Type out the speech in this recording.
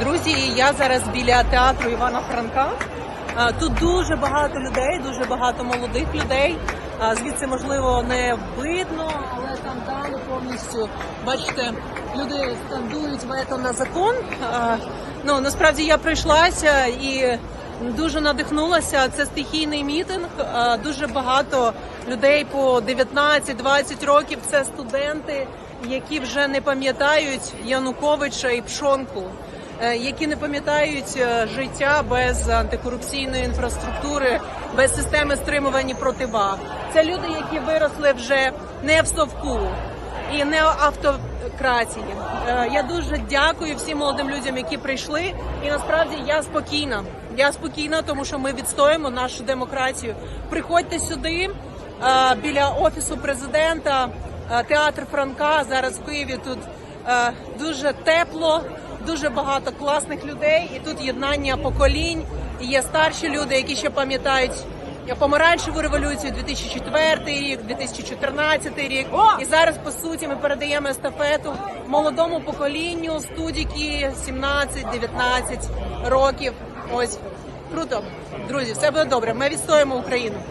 Друзі, я зараз біля театру Івана Франка. Тут дуже багато людей, дуже багато молодих людей. Звідси можливо не видно, але там далі повністю бачите, люди скандують вето на закон. Ну насправді я прийшлася і дуже надихнулася. Це стихійний мітинг. Дуже багато людей по 19-20 років. Це студенти, які вже не пам'ятають Януковича і Пшонку які не пам'ятають е, життя без антикорупційної інфраструктури, без системи стримування противаг. Це люди, які виросли вже не в совку і не в автократії. Е, Я дуже дякую всім молодим людям, які прийшли. І насправді я спокійна. Я спокійна, тому що ми відстоїмо нашу демократію. Приходьте сюди е, біля офісу президента, е, театр Франка. Зараз в Києві тут е, дуже тепло, дуже багато класних людей, і тут єднання поколінь. І є старші люди, які ще пам'ятають помаранчеву революцію, 2004 рік, 2014 рік. І зараз по суті ми передаємо естафету молодому поколінню студіки 17-19 років. Ось круто, друзі, все буде добре. Ми відстоїмо Україну.